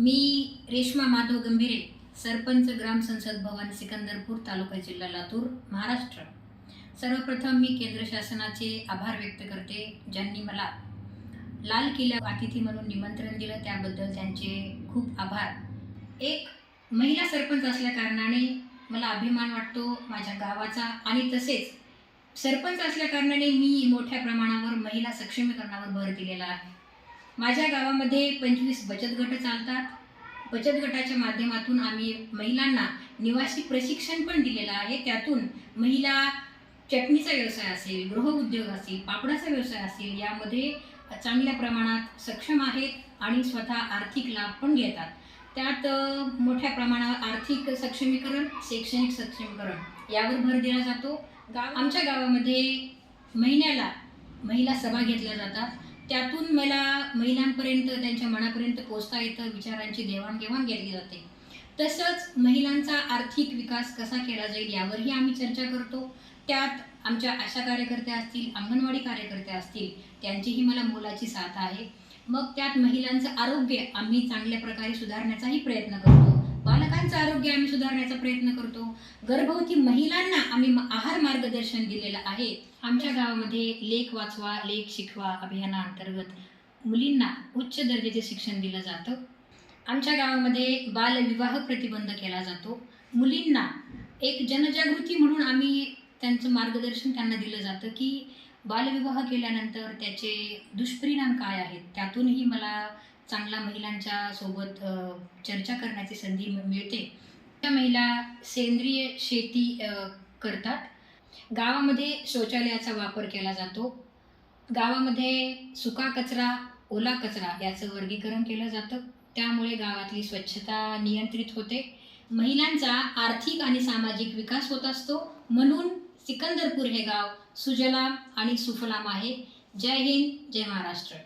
मी रेश्मा माधव गंभीरे सरपंच ग्राम संसद भवन सिकंदरपूर तालुका जिल्हा लातूर महाराष्ट्र. सर्वप्रथम मी केंद्र शासनाचे आभार व्यक्त करते ज्यांनी मला लाल किल्ला अतिथी म्हणून निमंत्रण दिलं त्याबद्दल त्यांचे खूप आभार. एक महिला सरपंच असल्या कारणाने मला अभिमान वाटतो माझ्या गावाचा आणि तसेच सरपंच असल्या कारणाने मी मोठ्या प्रमाणावर महिला सक्षमीकरणावर भर दिलेला आहे. माझ्या गावामध्ये पंचवीस बचत गट चालतात. बचत गटाच्या माध्यमातून आम्ही महिलांना निवासी प्रशिक्षण पण दिलेलं आहे. त्यातून महिला चटणीचा व्यवसाय असेल गृहउद्योग असेल पापडाचा व्यवसाय असेल यामध्ये चांगल्या प्रमाणात सक्षम आहेत आणि स्वतः आर्थिक लाभ पण घेतात. त्यात मोठ्या प्रमाणावर आर्थिक सक्षमीकरण शैक्षणिक सक्षमीकरण यावर भर दिला जातो. गाव आमच्या गावामध्ये महिन्याला महिला सभा घेतल्या जातात. त्यातून मला महिलांपर्यंत त्यांच्या मनापर्यंत पोचता येतं विचारांची देवाणघेवाण केली जाते. तसंच महिलांचा आर्थिक विकास कसा केला जाईल यावरही आम्ही चर्चा करतो. त्यात आमच्या आशा कार्यकर्त्या असतील अंगणवाडी कार्यकर्त्या असतील त्यांचीही मला मोलाची साथ आहे. मग त्यात महिलांचं आरोग्य आम्ही चांगल्या प्रकारे सुधारण्याचाही प्रयत्न करतो. बालकांचं आरोग्य आम्ही सुधारण्याचा प्रयत्न करतो. गर्भवती महिलांना आम्ही म- आहार मार्गदर्शन दिलेलं आहे. आमच्या गावामध्ये लेख वाचवा लेख शिकवा अभियानाअंतर्गत मुलींना उच्च दर्जाचे शिक्षण दिलं जातं. आमच्या गावामध्ये बालविवाह प्रतिबंध केला जातो. मुलींना एक जनजागृती म्हणून आम्ही त्यांचं मार्गदर्शन त्यांना दिलं जातं की बालविवाह केल्यानंतर त्याचे दुष्परिणाम काय आहेत? त्यातूनही मला चांगला महिलांच्या सोबत चर्चा करण्याची संधी मिळते. त्या महिला सेंद्रिय शेती करतात. गावामध्ये शौचालयाचा वापर केला जातो. गावामध्ये सुका कचरा ओला कचरा याचं वर्गीकरण केलं जातं. त्यामुळे गावातली स्वच्छता नियंत्रित होते. महिलांचा आर्थिक आणि सामाजिक विकास होत असतो. म्हणून सिकंदरपूर हे गाव सुजलाम आणि सुफलाम आहे. जय हिंद जय महाराष्ट्र.